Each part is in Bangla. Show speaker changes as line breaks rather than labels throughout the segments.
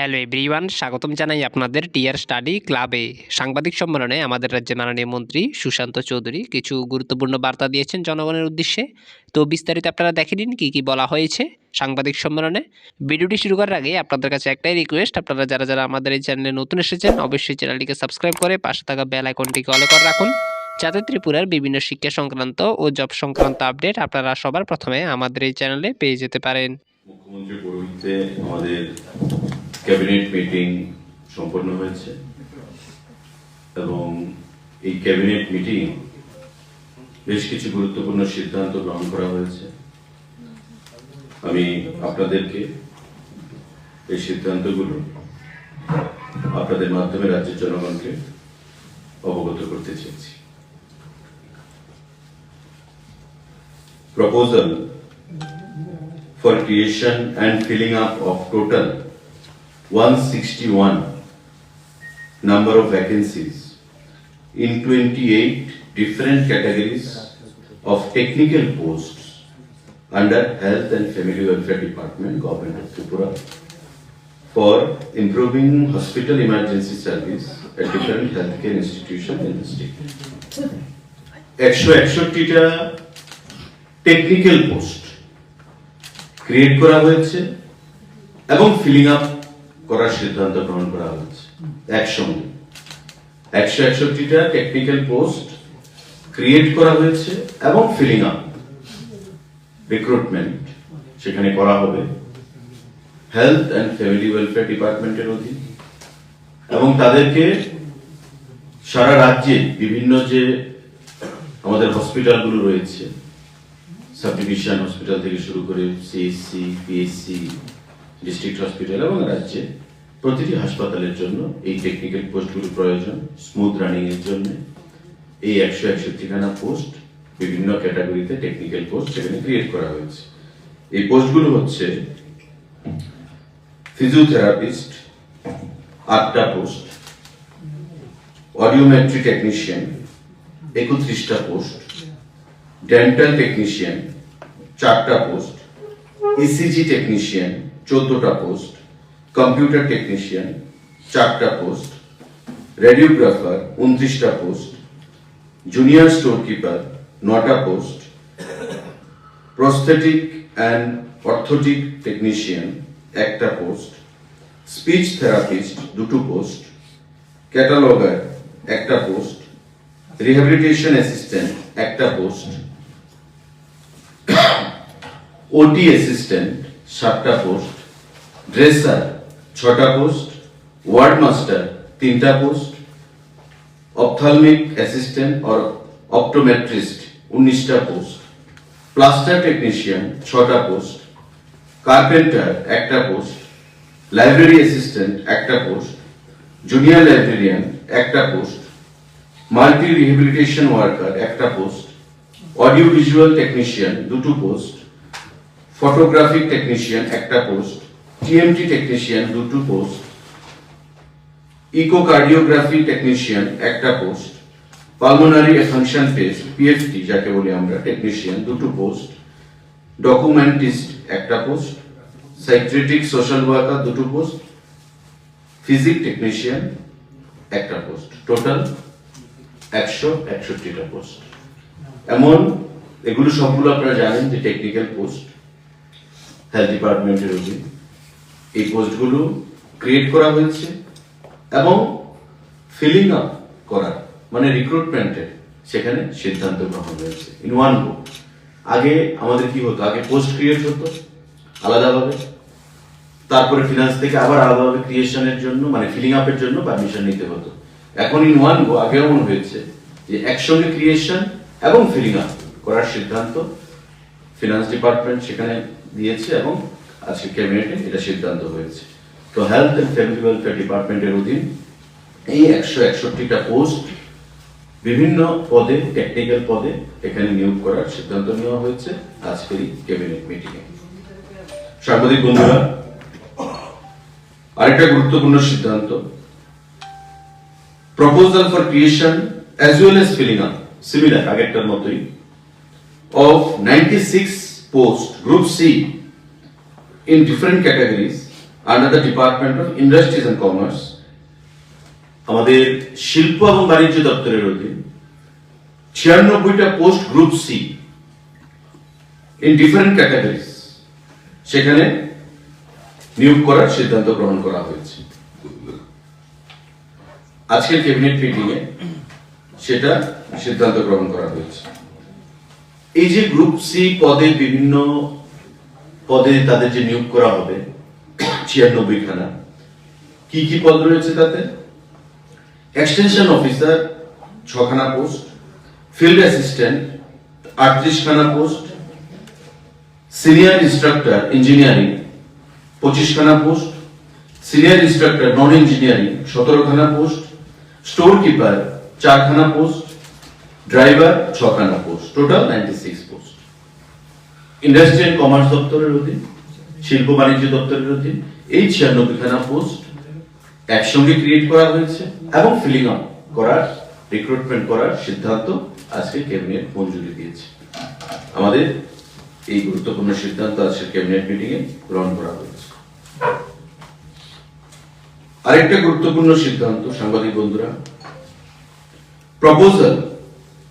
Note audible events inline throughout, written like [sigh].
হ্যালো এভরিওয়ান স্বাগতম জানাই আপনাদের টিয়ার স্টাডি ক্লাবে সাংবাদিক সম্মেলনে আমাদের রাজ্যের মাননীয় মন্ত্রী সুশান্ত চৌধুরী কিছু গুরুত্বপূর্ণ বার্তা দিয়েছেন জনগণের উদ্দেশ্যে। তো বিস্তারিত আপনারা দেখে নিন কী কী বলা হয়েছে সাংবাদিক সম্মেলনে। ভিডিওটি শুরু করার আগে আপনাদের কাছে একটাই রিকোয়েস্ট আপনারা যারা যারা আমাদের এই চ্যানেলে নতুন এসেছেন, অবশ্যই চ্যানেলটিকে সাবস্ক্রাইব করে পাশে থাকা বেল আইকনটিকে অলে করে রাখুন। যাতে ত্রিপুরার বিভিন্ন শিক্ষা সংক্রান্ত ও জব সংক্রান্ত আপডেট আপনারা সবার প্রথমে আমাদের এই চ্যানেলে পেয়ে যেতে পারেন।
ক্যাবিনেট মিটিং সম্পন্ন হয়েছে এবং এই ক্যাবিনেট মিটিং বেশ কিছু গুরুত্বপূর্ণ সিদ্ধান্ত গ্রহণ করা হয়েছে। আমি আপনাদেরকে এই সিদ্ধান্তগুলো আপনাদের মাধ্যমে রাজ্যের জনগণকে অবগত করতে চেয়েছি। Proposal for creation and filling up of total 161 number of vacancies in 28 different categories of technical posts under Health and Family Welfare Department, Government of Tripura, for improving hospital emergency service at different healthcare institutions in the state. একশো একষট্টিটা টেকনিক্যাল পোস্ট ক্রিয়েট করা হয়েছে এবং ফিলিং আপ করার সিদ্ধান্ত গ্রহণ করা হয়েছে একসঙ্গে। একশো একষট্টিটা টেকনিক্যাল পোস্ট ক্রিয়েট করা হয়েছে এবং ফিলিং আপ রিক্রুটমেন্ট সেখানে করা হবে। হেলথ অ্যান্ড ফ্যামিলি ওয়েলফেয়ার ডিপার্টমেন্টের অধীন। এবং তাদেরকে সারা রাজ্যে বিভিন্ন যে আমাদের হসপিটালগুলো রয়েছে সাব ডিভিশন হসপিটাল থেকে শুরু করে সিএসসি পিএসসি ডিস্ট্রিক্ট হসপিটাল এবং রাজ্যে প্রতিটি হাসপাতালের জন্য এই টেকনিক্যাল পোস্টগুলো প্রয়োজন স্মুথ রানিং এর জন্য। এই একশো একশো ঠিকানা পোস্ট বিভিন্ন ক্যাটাগরিতে টেকনিক্যাল পোস্ট সেখানে ক্রিয়েট করা হয়েছে। এই পোস্টগুলো হচ্ছে ফিজিওথেরাপিস্ট আটটা পোস্ট অডিওমেট্রি টেকনিশিয়ান একত্রিশটা পোস্ট ডেন্টাল টেকনিশিয়ান চারটা পোস্ট ইসিজি টেকনিশিয়ান চোদ্দটা পোস্ট কম্পিউটার টেকনিশিয়ান চারটা পোস্ট রেডিওগ্রাফার উনত্রিশটা পোস্ট জুনিয়র স্টোর কিপার নটা post prosthetic and orthotic technician একটা পোস্ট স্পিচ থেরাপিস্ট দুটো পোস্ট ক্যাটালগার একটা পোস্ট রিহ্যাবিলিটেশন অ্যাসিস্ট্যান্ট একটা পোস্ট ওটি অ্যাসিস্ট্যান্ট সাতটা পোস্ট ড্রেসার ছটা পোস্ট, ওয়ার্ড মাস্টার তিনটা post, ophthalmic assistant or optometrist উনিশটা পোস্ট, প্লাস্টার টেকনিশিয়ান ছটা পোস্ট, কার্পেন্টার একটা পোস্ট, লাইব্রেরি অ্যাসিস্ট্যান্ট একটা পোস্ট, জুনিয়র লাইব্রেরিয়ান একটা পোস্ট, মাল্টি রিহেবিলিটেশন ওয়ার্কার একটা পোস্ট, অডিও ভিজুয়াল টেকনিশিয়ান দুটো পোস্ট, ফটোগ্রাফিক টেকনিশিয়ান একটা পোস্ট টিএমটি টেকনিশিয়ান দুটো পোস্ট ইকোকার্ডিওগ্রাফি টেকনিশিয়ান একটা post pulmonary function test PFT যাকে বলি আমরা টেকনিশিয়ান দুটো পোস্ট ডকুমেন্টিস্ট একটা পোস্ট সাইক্রেটিক সোশ্যাল ওয়ার্কার দুটো পোস্ট ফিজিক টেকনিশিয়ান একটা পোস্ট টোটাল একশো একষট্টিটা পোস্ট এমন, এগুলো সবগুলো আপনারা জানেন যে টেকনিক্যাল পোস্ট হেলথ ডিপার্টমেন্টের অধীন। এই পোস্টগুলো ক্রিয়েট করা হয়েছে এবং ফিলিং আপ করার মানে রিক্রুটমেন্টের সেখানে সিদ্ধান্ত গ্রহণ হয়েছে ইন ওয়ান গো আগে আমাদের কি হতো? আগে পোস্ট ক্রিয়েট হতো আলাদাভাবে। তারপরে ফিনান্স থেকে আবার আলাদাভাবে ক্রিয়েশনের জন্য মানে ফিলিং আপের জন্য পারমিশন নিতে হতো। এখন ইন ওয়ান গো আগে এমন হয়েছে যে একসঙ্গে ক্রিয়েশন এবং ফিলিং আপ করার সিদ্ধান্ত ফিনান্স ডিপার্টমেন্ট সেখানে দিয়েছে এবং আজকে ক্যাবিনেটে এটা সিদ্ধান্ত হয়েছে। তো হেলথ এন্ড ফ্যামিলি ওয়েলফেয়ার ডিপার্টমেন্টের অধীন এই একশো একষট্টিটা পোস্ট বিভিন্ন পদে টেকনিক্যাল পদে এখানে নিয়োগ করার সিদ্ধান্ত নেওয়া হয়েছে আজকের ক্যাবিনেট মিটিংয়ে সাংবাদিক বন্ধুরা আরেকটা গুরুত্বপূর্ণ সিদ্ধান্ত। Proposal for creation as well as filling up similar আগেরটার মতোই of 96 posts, Group C, in different categories. Under the Department of Industries and Commerce. আমাদের শিল্প এবং বাণিজ্য দপ্তরের অধীন ছিয়ানব্বইটা post group C in different categories সেখানে নিয়োগ করার সিদ্ধান্ত গ্রহণ করা হয়েছে। আজকের ক্যাবিনেট মিটিং এ সেটা সিদ্ধান্ত গ্রহণ করা হয়েছে। এই যে গ্রুপ সি পদে বিভিন্ন পদে তাদের যে নিয়োগ করা হবে ছিয়ানব্বই খানা কি কি পদ রয়েছে তাতে? এক্সটেনশন অফিসার ছখানা পোস্ট ফিল্ড অ্যাসিস্ট্যান্ট আটত্রিশ খানা পোস্ট সিনিয়র ইনস্ট্রাক্টর ইঞ্জিনিয়ারিং পঁচিশ খানা post senior instructor non engineering সতেরো খানা পোস্ট স্টোর কিপার চারখানা post driver ছখানা post total ninety six industry and commerce দপ্তরের অধীন, শিল্প বাণিজ্য দপ্তরের অধীন, এই ছিয়ানব্বই খানা পোস্ট একসঙ্গে ক্রিয়েট করা হয়েছে এবং ফিলিং আপ করার রিক্রুটমেন্ট করার সিদ্ধান্ত আজকে ক্যাবিনেট মঞ্জুরি দিয়েছে। আমাদের এই গুরুত্বপূর্ণ সিদ্ধান্ত আজকে ক্যাবিনেট মিটিং এ গ্রহণ করা হয়েছে। আরেকটা গুরুত্বপূর্ণ সিদ্ধান্ত, সাংবাদিক বন্ধুরা proposal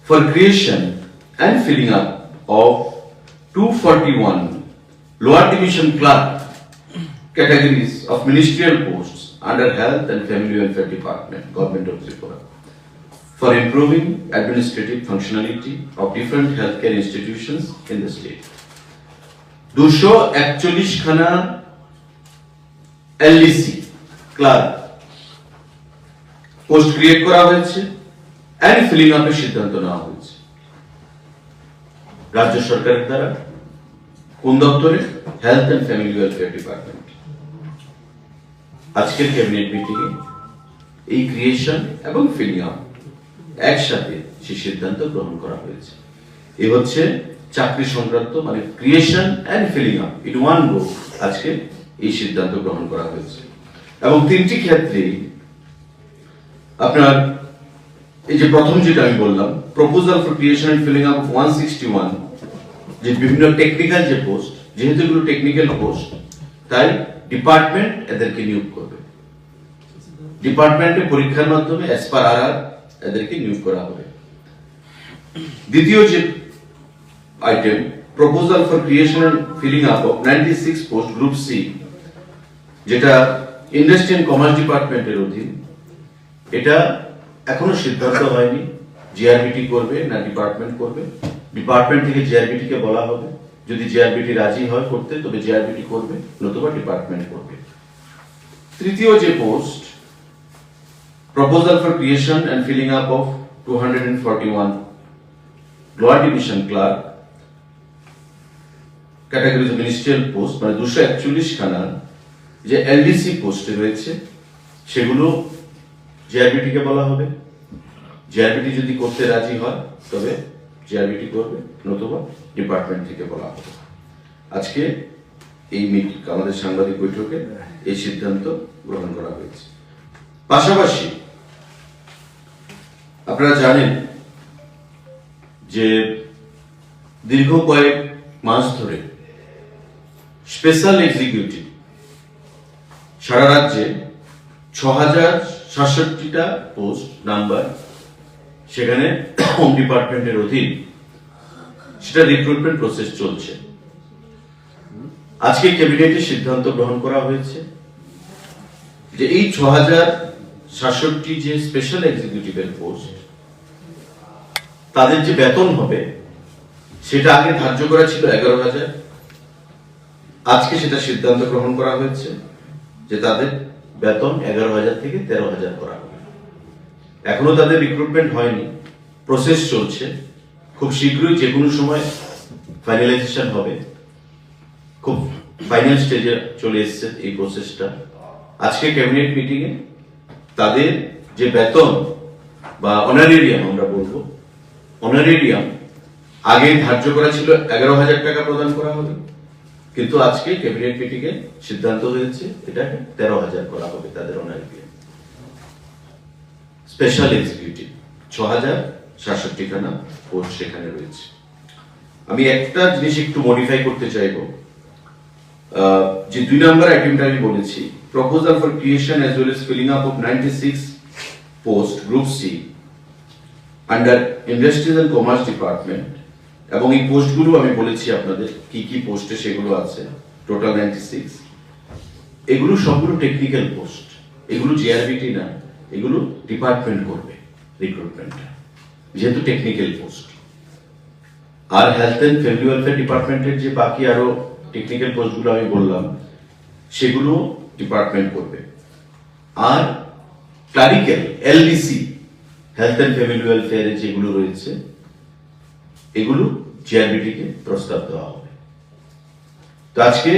for creation and filling up of 241 lower division clerk categories of ministerial posts under health and family welfare department government of tripura for improving administrative functionality of different healthcare institutions in the state দুশো একচল্লিশ খানা এলডিসি ক্লার্ক পোস্ট ক্রিয়েট করা হয়েছে অ্যান্ড ফিলিং আপের সিদ্ধান্ত নেওয়া হয়েছে রাজ্য সরকারের দ্বারা কোন দপ্তরে? Health and family welfare department আজকের ক্যাবিনেট মিটিং এ এই ক্রিয়েশন এবং ফিলিং একসাথে সেই সিদ্ধান্ত গ্রহণ করা হয়েছে। এ হচ্ছে চাকরি সংক্রান্ত মানে creation and filling in one go আজকে এই সিদ্ধান্ত গ্রহণ করা হয়েছে। এবং তিনটি ক্ষেত্রেই আপনার এই যে প্রথম যেটা আমি বললাম proposal for creation and filling up one sixty one যে বিভিন্ন টেকনিক্যাল যে পোস্ট যেহেতু এগুলো টেকনিক্যাল পোস্ট তাই ডিপার্টমেন্ট এদেরকে নিয়োগ করবে। ডিপার্টমেন্টে পরীক্ষার মাধ্যমে অ্যাজ পার আর এদেরকে নিয়োগ করা হবে। দ্বিতীয় যে item proposal for creation and filling up of ninety six post group C যেটা ইন্ডাস্ট্রি অ্যান্ড কমার্স ডিপার্টমেন্টের অধীন, এটা এখনও সিদ্ধান্ত হয়নি। জিআরবিটি করবে না ডিপার্টমেন্ট করবে। ডিপার্টমেন্ট থেকে জিআরবিটি কে বলা হবে। যদি জিআরবিটি রাজি হয় করতে, তবে জিআরবিটি করবে, নতুবা ডিপার্টমেন্ট করবে। তৃতীয় যে post proposal for creation and filling up of two hundred and forty one lower division clerk categories ministerial post মানে দুশো একচল্লিশ খানা যে এলডিসি পোস্টে রয়েছে, সেগুলো জিআরবিটি কে বলা হবে। জিআরবিটি যদি করতে রাজি হয়, তবে জিআরবিটি করবে, নতুবা ডিপার্টমেন্ট থেকে বলা হবে। আজকে এই মিট আমাদের সাংবাদিক বৈঠকে এই সিদ্ধান্ত গ্রহণ করা হয়েছে। পাশাপাশি আপনারা জানেন যে দীর্ঘ কয়েক মাস ধরে স্পেশাল এক্সিকিউটিভ সারা রাজ্যে ছ হাজার সাতষট্টিটা পোস্ট নাম্বার সেখানে হোম ডিপার্টমেন্টের অধীন সেটা রিক্রুটমেন্ট প্রসেস চলছে। আজকে ক্যাবিনেটে সিদ্ধান্ত গ্রহণ করা হয়েছে যে এই ছ হাজার সাতষট্টি যে স্পেশাল এক্সিকিউটিভের পোস্ট তাদের যে বেতন হবে, সেটা আগে ধার্য করা ছিল এগারো হাজার। আজকে সেটা সিদ্ধান্ত গ্রহণ করা হয়েছে যে তাদের বেতন এগারো হাজার থেকে তেরো হাজার করা এখনও তাদের রিক্রুটমেন্ট হয়নি। প্রসেস চলছে। খুব শীঘ্রই যে কোনো সময় ফাইনালাইজেশন হবে। খুব ফাইনাল স্টেজে চলে এসেছে এই প্রসেসটা আজকে ক্যাবিনেট মিটিং এ তাদের যে বেতন বা অনারেরিয়াম আমরা বলব অনারেরিয়াম আগে ধার্য করা ছিল এগারো হাজার টাকা প্রদান করা হবে। কিন্তু আজকে ক্যাবিনেট মিটিং এ সিদ্ধান্ত হয়েছে, এটাকে তেরো হাজার করা হবে তাদের অনারেরিয়াম স্পেশাল এক্সিকিউটিভ ছ হাজার সাতষট্টি খানা পোস্ট সেখানে রয়েছে। আমি একটা জিনিস একটু মডিফাই করতে চাইব। যে দুই নম্বর আইটেমটা আমি বলেছি proposal for creation as well as filling up of ninety six post group C under industries and commerce department এবং এই পোস্টগুলো আমি বলেছি আপনাদের, কি কি পোস্টে সেগুলো আছে টোটাল নাইনটি সিক্স এগুলো সবগুলো টেকনিক্যাল পোস্ট এগুলো জিআরবিটি না। এগুলো ডিপার্টমেন্ট করবে রিক্রুটমেন্টটা যেহেতু টেকনিক্যাল পোস্ট আর হেলথ এন্ড ফ্যামিলি ওয়েলফেয়ার ডিপার্টমেন্টের যে বাকি আরও টেকনিক্যাল পোস্টগুলো আমি বললাম, সেগুলো ডিপার্টমেন্ট করবে। আর clerical LDC health and family ওয়েলফেয়ারে যেগুলো রয়েছে, এগুলো জিআরবিটি কে প্রস্তাব দেওয়া হবে। তো আজকে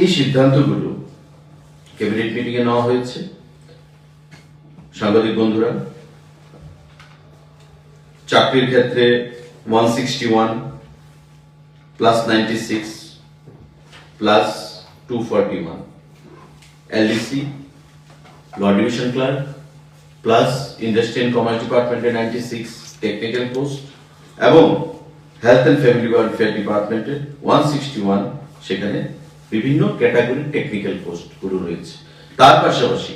এই সিদ্ধান্তগুলো ক্যাবিনেট মিটিং এ নেওয়া হয়েছে। সাংবাদিক বন্ধুরা, চাকরির ক্ষেত্রে one sixty one plus ninety six plus two forty one LDC lower division clerk plus industry and commerce ডিপার্টমেন্টে নাইনটি সিক্স টেকনিক্যাল পোস্ট এবং হেলথ অ্যান্ড ফ্যামিলি ওয়েলফেয়ার ডিপার্টমেন্টে ওয়ান সিক্সটি ওয়ান সেখানে বিভিন্ন ক্যাটাগরির টেকনিক্যাল পোস্টগুলো রয়েছে। তার পাশাপাশি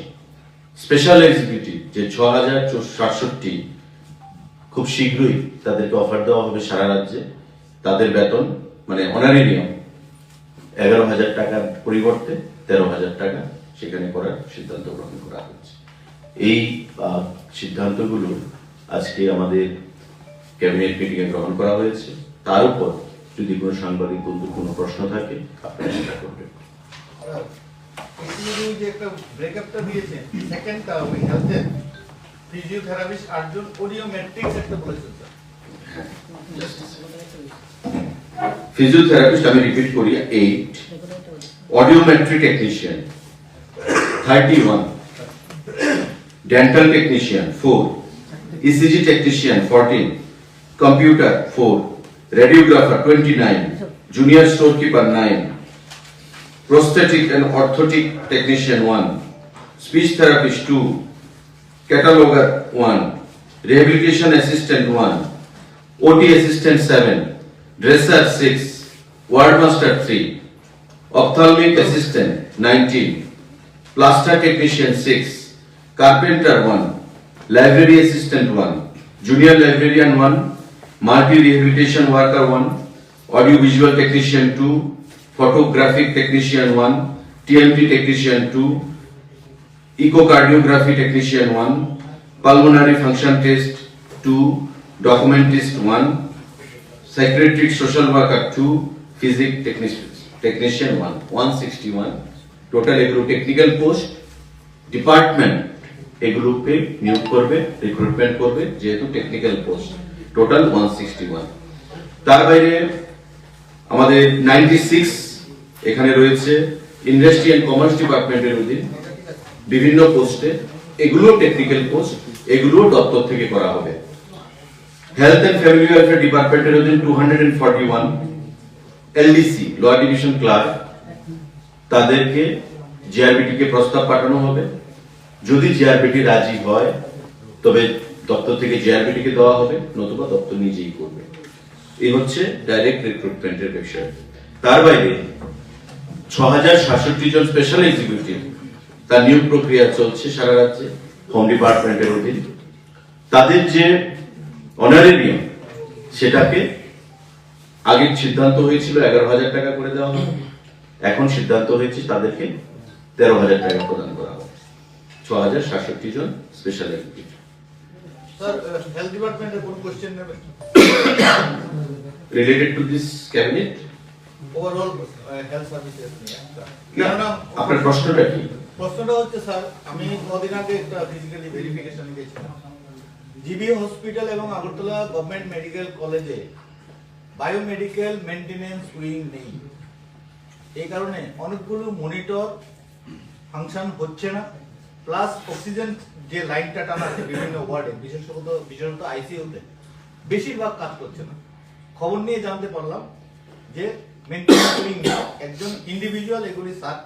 স্পেশাল এক্সিকিউটিভ যে ছ হাজার সাতষট্টি খুব শীঘ্রই তাদেরকে অফার দেওয়া হবে সারা রাজ্যে। তাদের বেতন মানে অনারি নিয়ম, এগারো হাজার টাকার পরিবর্তে তেরো হাজার টাকা সেখানে করার সিদ্ধান্ত গ্রহণ করা হয়েছে এই সিদ্ধান্তগুলো আজকে আমাদের ক্যাবিনেট মিটিংয়ে গ্রহণ করা হয়েছে। তার উপর যদি কোনো সাংবাদিক বন্ধু কোনো প্রশ্ন থাকে, আপনারা সেটা করবেন।
এখানে যে একটা ব্রেকআপটা দিয়েছেন সেকেন্ডটা ওই হেলথে ফিজিওথেরাপিস্ট আটজন অডিওমেট্রিক্স একটা বলেছেন স্যার
ফিজিওথেরাপিস্ট আমি রিপিট করি eight audiometry technician thirty one dental technician four ECG technician fourteen computer four radiographer twenty nine junior store keeper nine prosthetic and orthotic technician 1 speech therapist 2 cataloger 1 rehabilitation assistant 1 ot assistant 7 dresser 6 wardmaster 3 ophthalmic assistant 19 plaster technician 6 carpenter 1 library assistant 1 junior librarian 1 multi rehabilitation worker 1 audio visual technician 2 photographic technician 1 tmt technician 2 echocardiography technician 1 pulmonary function test 2 documentist 1 psychiatric social worker 2 physics technician technician 1 161 total এগুলো টেকনিক্যাল পোস্ট ডিপার্টমেন্ট এগুলোকে নিয়োগ করবে রিক্রুটমেন্ট করবে যেহেতু টেকনিক্যাল পোস্ট টোটাল 161 তার বাইরে আমাদের 96 এখানে রয়েছে ইন্ডাস্ট্রি এন্ড কমার্স ডিপার্টমেন্টের অধীন বিভিন্ন পোস্টে এগুলো টেকনিক্যাল পোস্ট এগুলো দপ্তর থেকে করা হবে। হেলথ এন্ড ফ্যামিলি ওয়েলফেয়ার ডিপার্টমেন্টের অধীন two hundred and forty one LDC lower division clerk তাদেরকে জিআরবিটি কে প্রস্তাব পাঠানো হবে। যদি জিআরবিটি রাজি হয়, তবে দপ্তর থেকে জিআরবিটি কে দেওয়া হবে, নতুবা দপ্তর নিজেই করবে। এই হচ্ছে ডাইরেক্ট রিক্রুটমেন্টের বিষয়। তার বাইরে ছ হাজার সাতষট্টি জন স্পেশাল এক্সিকিউটিভ তার নিয়োগ প্রক্রিয়া চলছে সারা রাজ্যে হোম ডিপার্টমেন্টের অধীন। তাদের যে অনারেরিয়াম সেটাকে আগে সিদ্ধান্ত হয়েছিল এগারো হাজার টাকা করে দেওয়া হবে। এখন সিদ্ধান্ত হয়েছে তাদেরকে তেরো হাজার টাকা প্রদান করা হবে। ছ হাজার সাতষট্টি জন special executive related to this cabinet
overall health services নিয়ে।
না আপনার প্রশ্নটা কি?
প্রশ্নটা হচ্ছে স্যার আমি কদিন আগে একটা ফিজিক্যালি ভেরিফিকেশন গেছিলাম জিবি হসপিটাল এবং আগরতলা গভর্নমেন্ট মেডিকেল কলেজে বায়োমেডিকেল মেনটেনেন্স উইং নেই। এই কারণে অনেকগুলো মনিটর ফাংশন হচ্ছে না। প্লাস অক্সিজেন যে লাইনটা টানা আছে বিভিন্ন ওয়ার্ডে বিশেষত বিশেষত আইসিইউতে বেশিরভাগ কাজ করছে না। খবর নিয়ে জানতে পারলাম যে [coughs] একজন ইন্ডিভিজুয়াল এগুলি সার্চ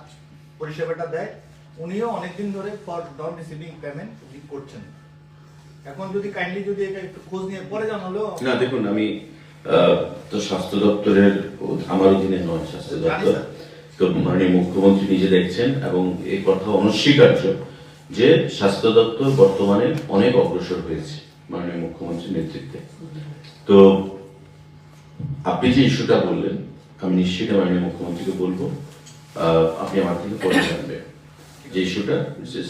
পরিষেবাটা দেয় উনিও অনেকদিন ধরে ফর নন রিসিভিং পেমেন্ট করছেন। এখন যদি কাইন্ডলি যদি এটা একটু খোঁজ নিয়ে পরে জানালেও
না দেখুন আমি তো স্বাস্থ্য দপ্তরের আমার অধীনে নয় স্বাস্থ্য দপ্তর। তো মাননীয় মুখ্যমন্ত্রী নিজে দেখছেন এবং এই কথা অনস্বীকার্য যে স্বাস্থ্য দপ্তর বর্তমানে অনেক অগ্রসর হয়েছে মাননীয় মুখ্যমন্ত্রীর নেতৃত্বে। তো আপনি যে ইস্যুটা বললেন আমি নিশ্চিত মাননীয় মুখ্যমন্ত্রীকে বলব আপনি আমার থেকে পরে জানবেন। যে ইস্যুটা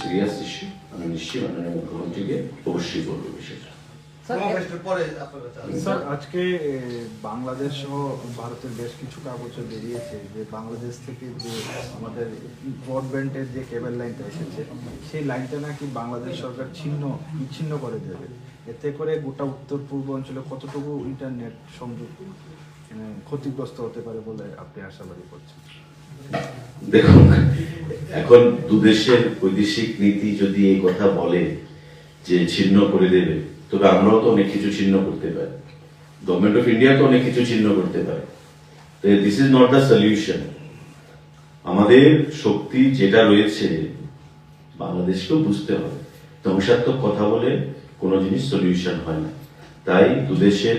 সিরিয়াস ইস্যু আমি নিশ্চয়ই মাননীয় মুখ্যমন্ত্রীকে অবশ্যই বলব বিষয়টা।
স্যার আজকে বাংলাদেশ সহ ভারতের বেশ কিছু কাগজে বেরিয়েছে যে বাংলাদেশ থেকে যে আমাদের ব্রডব্যান্ডের যে কেবল লাইনটা এসেছে সেই লাইনটা নাকি বাংলাদেশ সরকার ছিন্ন বিচ্ছিন্ন করে দেবে। এতে করে গোটা উত্তর পূর্ব অঞ্চলে কতটুকু ইন্টারনেট সংযোগ? মানে, ক্ষতিগ্রস্ত হতে পারে বলে আপনি আশাবাদী করছেন।
দেখুন, এখন দুদেশের বৈদেশিক নীতি যদি এই কথা বলে যে ছিন্ন করে দেবে, তবে আমরাও তো অনেক কিছু ছিন্ন করতে পারি। গভর্নমেন্ট অফ ইন্ডিয়া তো অনেক কিছু ছিন্ন করতে পারে। তো this is not the solution আমাদের শক্তি যেটা রয়েছে, বাংলাদেশকেও বুঝতে হবে। ধ্বংসাত্মক কথা বলে কোনো জিনিস সলিউশন হয় না। তাই দুদেশের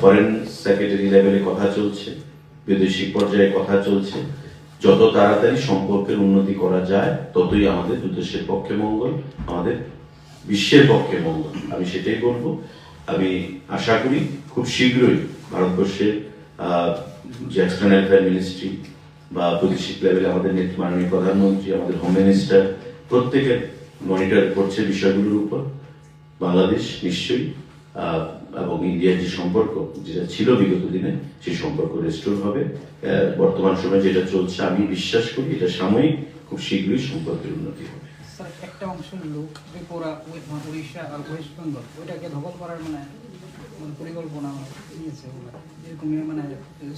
ফরেন সেক্রেটারি লেভেলে কথা চলছে, বৈদেশিক পর্যায়ে কথা চলছে। যত তাড়াতাড়ি সম্পর্কের উন্নতি করা যায়, ততই আমাদের দুদেশের পক্ষে মঙ্গল, আমাদের বিশ্বের পক্ষে মঙ্গল। আমি সেটাই বলব। আমি আশা করি খুব শীঘ্রই ভারতবর্ষের যে এক্সটার্নাল অ্যাফেয়ার মিনিস্ট্রি বা বৈদেশিক লেভেলে আমাদের মাননীয় প্রধানমন্ত্রী, আমাদের হোম মিনিস্টার প্রত্যেকের মনিটর করছে বিষয়গুলোর উপর। বাংলাদেশ নিশ্চয়ই এবং ইন্ডিয়ার যে সম্পর্ক যেটা ছিল বিগত দিনে সেই সম্পর্ক রেস্টোর হবে। বর্তমান সময়ে যেটা চলছে আমি বিশ্বাস করি এটা সাময়িক খুব শীঘ্রই সম্পর্কের উন্নতি হবে।
একটা অংশের লোক ত্রিপুরা উড়িষ্যা আর ওয়েস্ট বেঙ্গল ওইটাকে দখল করার মানে মানে পরিকল্পনা নিয়েছে ওরা। এরকম মানে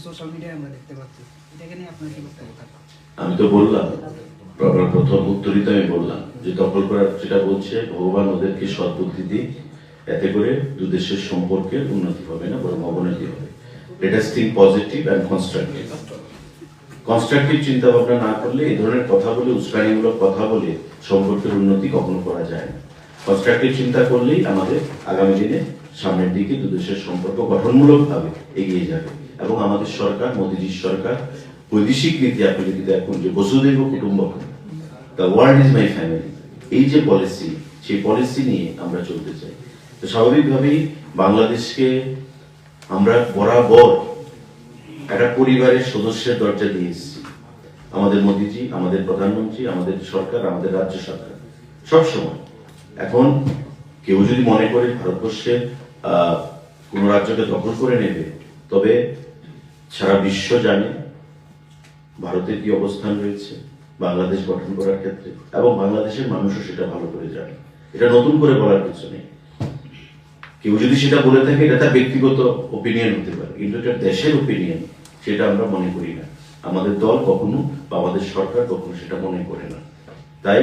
সোশ্যাল মিডিয়ায় আমরা দেখতে পাচ্ছি। এটাকে নিয়ে আপনার কি বক্তব্য? থাকে
আমি তো বললাম প্রথম উত্তরই তো আমি বললাম যে দখল করার যেটা বলছে ভগবান ওদেরকে সদ্বুদ্ধি দিক এতে করে দু দেশের সম্পর্কের উন্নতি হবে না, বরং অবনতি হবে। Let us positive and constructive constructive চিন্তা ভাবনা না করলে এই ধরনের কথা বলে, উস্কানিমূলক কথা বলে সম্পর্কের উন্নতি কখনো করা যায় না। কনস্ট্রাকটিভ চিন্তা করলেই আমাদের আগামী দিনে সামনের দিকে দু দেশের সম্পর্ক গঠনমূলক ভাবে এগিয়ে যাবে এবং আমাদের সরকার, মোদীজির সরকার, বৈদেশিক নীতি আপনি যদি দেখুন যে বসুদেব কুটুম্বকম the world is my family এই যে পলিসি সেই পলিসি নিয়ে আমরা চলতে চাই। স্বাভাবিকভাবেই বাংলাদেশকে আমরা বরাবর একটা পরিবারের সদস্যের দরজা দিয়ে এসেছি। আমাদের মোদীজি আমাদের প্রধানমন্ত্রী আমাদের সরকার আমাদের রাজ্য সরকার সবসময়। এখন কেউ যদি মনে করে ভারতবর্ষের আহ, কোন রাজ্যকে দখল করে নেবে তবে সারা বিশ্ব জানে ভারতের কি অবস্থান রয়েছে বাংলাদেশ গঠন করার ক্ষেত্রে এবং বাংলাদেশের মানুষও সেটা ভালো করে জানে। এটা নতুন করে বলার কিছু নেই। কেউ যদি সেটা বলে থাকে, এটা তার ব্যক্তিগত ওপিনিয়ন হতে পারে। কিন্তু এটা দেশের ওপিনিয়ন সেটা আমরা মনে করি না। আমাদের দল কখনো বা আমাদের সরকার কখনো সেটা মনে করে না। তাই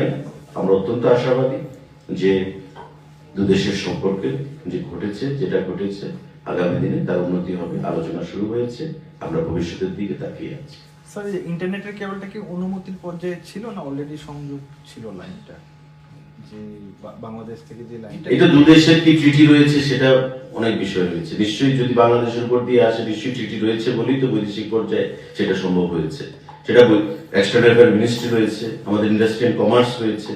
আমরা অত্যন্ত আশাবাদী যে দুদেশের সম্পর্কে যে ঘটেছে, যেটা ঘটেছে, আগামী দিনে তার উন্নতি হবে, আলোচনা শুরু হয়েছে, আমরা ভবিষ্যতের দিকে তাকিয়ে আছি।
স্যার ইন্টারনেটের কেবলটা কি অনুমতির পর্যায়ে ছিল না? অলরেডি সংযোগ ছিল লাইনটা যে
এটা দু কি ট্রিটি রয়েছে সেটা অনেক বিষয় রয়েছে। নিশ্চয়ই যদি বাংলাদেশের উপর দিয়ে আসে, নিশ্চয়ই ট্রিটি রয়েছে বলেই তো বৈদেশিক পর্যায়ে সেটা সম্ভব হয়েছে। সেটা এক্সটার্নাল অ্যাফেয়ার মিনিস্ট্রি রয়েছে, আমাদের ইন্ডাস্ট্রি অ্যান্ড কমার্স রয়েছে।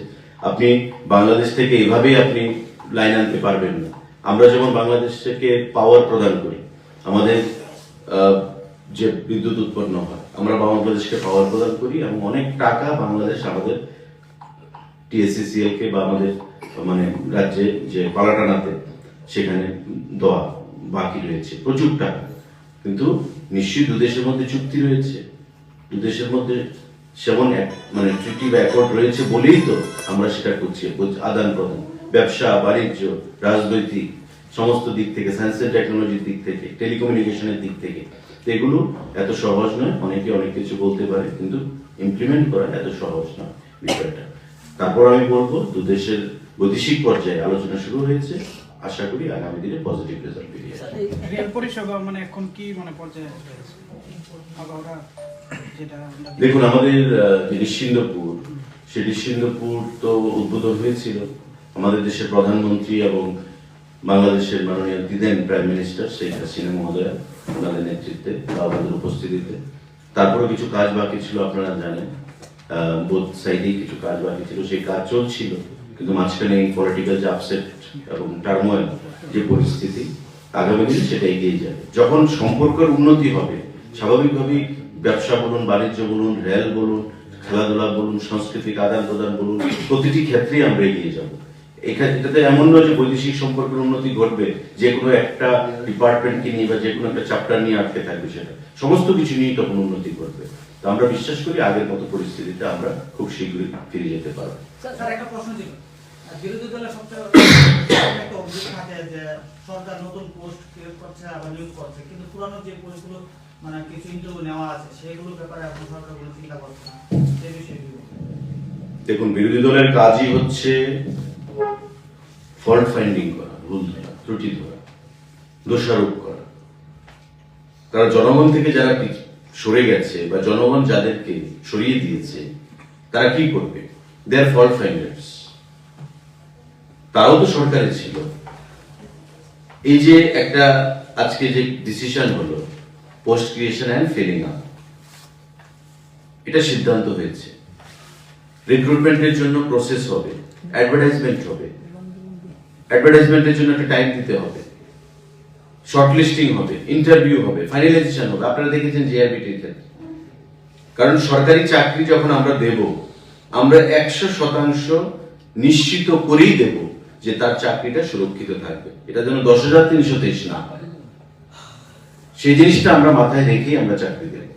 আপনি বাংলাদেশ থেকে এভাবেই আপনি লাইন আনতে পারবেন না। আমরা যেমন বাংলাদেশ থেকে পাওয়ার প্রদান করি, আমাদের যে বিদ্যুৎ উৎপন্ন হয়, আমরা বাংলাদেশকে পাওয়ার প্রদান করি এবং অনেক টাকা বাংলাদেশ আমাদের টিএসসিসিএল কে বা আমাদের মানে রাজ্যে যে পালাটানাতে সেখানে দেওয়া বাকি রয়েছে প্রচুর টাকা কিন্তু নিশ্চয়ই দু দেশের মধ্যে চুক্তি রয়েছে। দু দেশের মধ্যে সেমন এক মানে ট্রিটি বা অ্যাকর্ড রয়েছে বলেই তো আমরা সেটা করছি আদান প্রদান। ব্যবসা, বাণিজ্য, রাজনৈতিক, সমস্ত দিক থেকে সায়েন্স এন্ড টেকনোলজির দিক থেকে টেলিকমিউনিকেশনের দিক থেকে। এগুলো এত সহজ নয়, অনেকে অনেক কিছু বলতে পারে, কিন্তু ইমপ্লিমেন্ট করা এত সহজ নয় বিষয়টা। তারপর আমি বলব দু দেশের বৈদেশিক পর্যায়ে আলোচনা শুরু হয়েছে। আশা করি আগামী দিনে পজিটিভ রেজাল্ট বেরিয়ে আসবে।
রেল পরিষেবা মানে এখন কি মানে পর্যায়ে
দেখুন আমাদের আহ, যে নিশ্চিন্দপুর সে নিশ্চিন্দপুর তো উদ্বোধন হয়েছিল। আমাদের দেশের প্রধানমন্ত্রী এবং বাংলাদেশের মাননীয় দিদেন প্রাইম মিনিস্টার শেখ হাসিনা মহোদয়া ওনাদের নেতৃত্বে বা আমাদের উপস্থিতিতে। তারপরেও কিছু কাজ বাকি ছিল আপনারা জানেন। বোধ সাইডেই কিছু কাজ বাকি ছিল, সেই কাজ চলছিল। কিন্তু মাঝখানে এই পলিটিক্যাল যে আপসেট এবং টার্মোয়েল যে পরিস্থিতি, আগামী দিনে সেটা এগিয়ে যাবে। যখন সম্পর্কের উন্নতি হবে, স্বাভাবিকভাবেই ব্যবসা বলুন, বাণিজ্য বলুন, রেল বলুন, খেলাধুলা বলুন, সাংস্কৃতিক আদান প্রদান বলুন, প্রতিটি ক্ষেত্রেই আমরা এগিয়ে যাব। এখানে এটাতে এমন নয় যে বৈদেশিক সম্পর্কের উন্নতি ঘটবে, যে কোনো একটা ডিপার্টমেন্টকে নিয়ে বা যে কোনো একটা চ্যাপ্টার নিয়ে আটকে থাকবে সেটা। সমস্ত কিছু নিয়েই তখন উন্নতি ঘটবে। আমরা বিশ্বাস করি আগের মতো পরিস্থিতিতে আমরা খুব শীঘ্রই ফিরে যেতে পারব।
স্যার একটা প্রশ্ন ছিল। বিরোধী দলের সবচেয়ে একটা অভিযোগ থাকে যে সরকার নতুন পোস্ট ক্রিয়েট করছে আবার নিয়োগ করছে কিন্তু পুরানো যে পোস্টগুলো মানে কিছু ইন্টারভিউ নেওয়া আছে ব্যাপারে এখন সরকার কোনো চিন্তা করছে না? সেই বিষয়ে
দেখুন বিরোধী দলের কাজই হচ্ছে ফল্ট ফাইন্ডিং করা ভুল ধরা ত্রুটি ধরা দোষারোপ করা। কারণ জনগণ থেকে যারা সরে গেছে বা জনগণ যাদেরকে সরিয়ে দিয়েছে, তারা কি করবে? দেয়ার ফল্ট ফাইন্ডার্স তারাও তো সরকারে ছিল। এই যে একটা আজকে যে ডিসিশন হলো post creation and filling up এটা সিদ্ধান্ত হয়েছে। রিক্রুটমেন্টের জন্য প্রসেস হবে অ্যাডভার্টাইজমেন্ট হবে। অ্যাডভার্টাইজমেন্টের জন্য একটা টাইম দিতে হবে। শর্টলিস্টিং হবে ইন্টারভিউ হবে ফাইনালাইজেশন হবে। আপনারা দেখেছেন জিআরবিটির ক্ষেত্রে কারণ সরকারি চাকরি যখন আমরা দেব, আমরা একশো শতাংশ নিশ্চিত করেই দেব যে তার চাকরিটা সুরক্ষিত থাকবে। এটা যেন দশ হাজার তিনশো তেইশ না হয়। সেই জিনিসটা আমরা মাথায় রেখেই আমরা চাকরি দেব।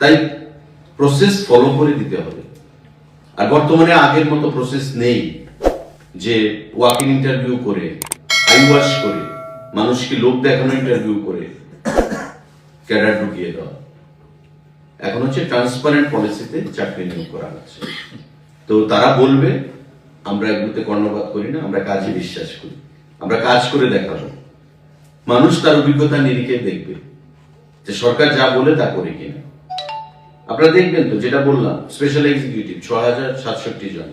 তাই প্রসেস ফলো করে দিতে হবে। আর বর্তমানে আগের মতো প্রসেস নেই যে ওয়াকিং ইন্টারভিউ করে আই ওয়াশ করে মানুষকে লোক দেখানো ইন্টারভিউ করে ক্যাডার ঢুকিয়ে দেওয়া। এখন হচ্ছে ট্রান্সপারেন্ট পলিসিতে চাকরি নিয়োগ করা হচ্ছে। তো তারা বলবে, আমরা এগুলোতে কর্ণপাত করি না, আমরা কাজে বিশ্বাস করি। আমরা কাজ করে দেখাবো। মানুষ তার অভিজ্ঞতা নিরিখে দেখবে যে সরকার যা বলে তা করে কিনা। আপনারা দেখবেন তো, যেটা বললাম স্পেশাল এক্সিকিউটিভ ছ হাজার সাতষট্টি জন।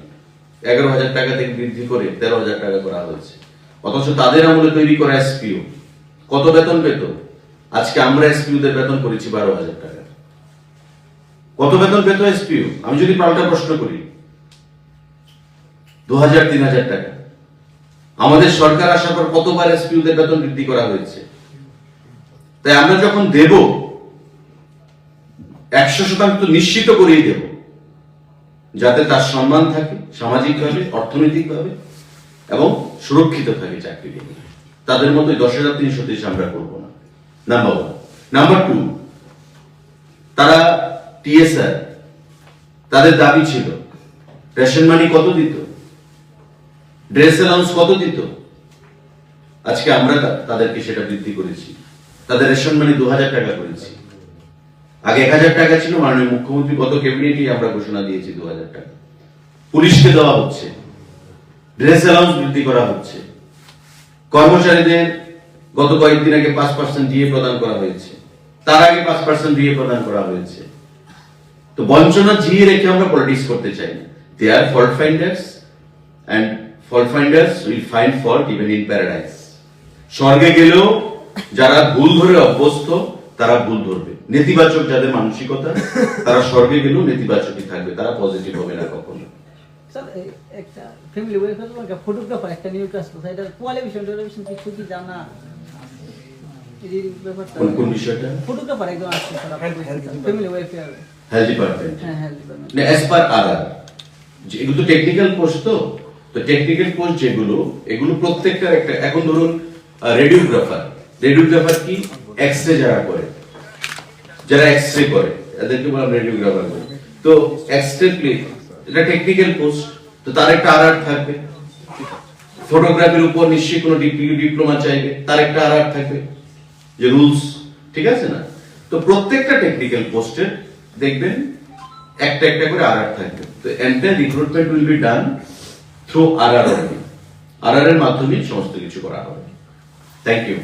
এগারো হাজার টাকা থেকে বৃদ্ধি করে তেরো হাজার টাকা করা হয়েছে। অথচ তাদের আমলে তৈরি করা এসপিও কত বেতন পেত? আজকে আমরা এসপিও দের বেতন করেছি বারো হাজার টাকা। কত বেতন পেত এসপিও আমি যদি পাল্টা প্রশ্ন করি, দু হাজার, তিন হাজার টাকা। আমাদের সরকার আসার পর কতবার এসপিও দের বেতন বৃদ্ধি করা হয়েছে? তাই আমরা যখন দেব, একশো শতাংশ নিশ্চিত করেই দেব। যাতে তার সম্মান থাকে সামাজিকভাবে অর্থনৈতিকভাবে এবং সুরক্ষিত থাকে চাকরি তাদের মতো দশ হাজার তিনশো তেইশ আমরা করব না। নাম্বার ওয়ান নাম্বার টু তারা টিএসআর তাদের দাবি ছিল, রেশন মানি কত দিত? ড্রেস অ্যালাউন্স কত দিত? আজকে আমরা তাদেরকে সেটা বৃদ্ধি করেছি। তাদের রেশন মানি দু হাজার টাকা করেছি। আগে এক হাজার টাকা ছিল, মাননীয় মুখ্যমন্ত্রী গত ক্যাবিনেটে আমরা ঘোষণা দিয়েছি দু হাজার টাকা। পুলিশকে দেওয়া হচ্ছে। ড্রেস অ্যালাউন্স বৃদ্ধি করা হচ্ছে। কর্মচারীদের গত কয়েকদিন আগে পাঁচ পার্সেন্ট ডিএ প্রদান করা হয়েছে। তার আগে পাঁচ পার্সেন্ট ডিএ প্রদান করা হয়েছে। তো বঞ্চনা জিয়ে রেখে আমরা পলিটিক্স করতে চাই না। They are fault finders and fault finders will find fault even in paradise স্বর্গে গেলেও যারা ভুল ধরে অভ্যস্ত, তারা ভুল ধরবে। নেতিবাচক যাদের মানসিকতা, তারা স্বর্গে গেলেও নেতিবাচকই থাকবে। তারা পজিটিভ হবে না কখনো।
ফ্যামিলি ওয়েলফেয়ার একটা ফটোগ্রাফার একটা নিয়োগ আসতো এটা কোয়ালিফিকেশন টেলিভিশন কিছু কি জানা
কোন কোন বিষয়টা?
ফটোগ্রাফার একজন আসছে ফ্যামিলি ওয়েলফেয়ার
হেলথ ডিপার্টমেন্ট
হ্যাঁ হ্যাঁ ডিপার্টমেন্ট
না অ্যাজ পার আদার এগুলো তো টেকনিক্যাল পোস্ট তো। তো টেকনিক্যাল পোস্ট যেগুলো এগুলো প্রত্যেকটার একটা এখন ধরুন রেডিওগ্রাফার রেডিওগ্রাফার কি? এক্স রে যারা করে। যারা এক্স রে করে এদেরকে বললাম রেডিওগ্রাফার করে তো এক্স রে প্লে এটা টেকনিক্যাল পোস্ট তো তার একটা আর আর থাকবে। ফটোগ্রাফির উপর নিশ্চয়ই কোনো ডিপ্লোমা চাইবে, তার একটা আর আর থাকবে, যে রুলস ঠিক আছে না? তো প্রত্যেকটা টেকনিক্যাল পোস্টের দেখবেন একটা একটা করে আর থাকবে। তো entire recruitment will be done through আর আর আর এর মাধ্যমে সমস্ত কিছু করা হবে। Thank you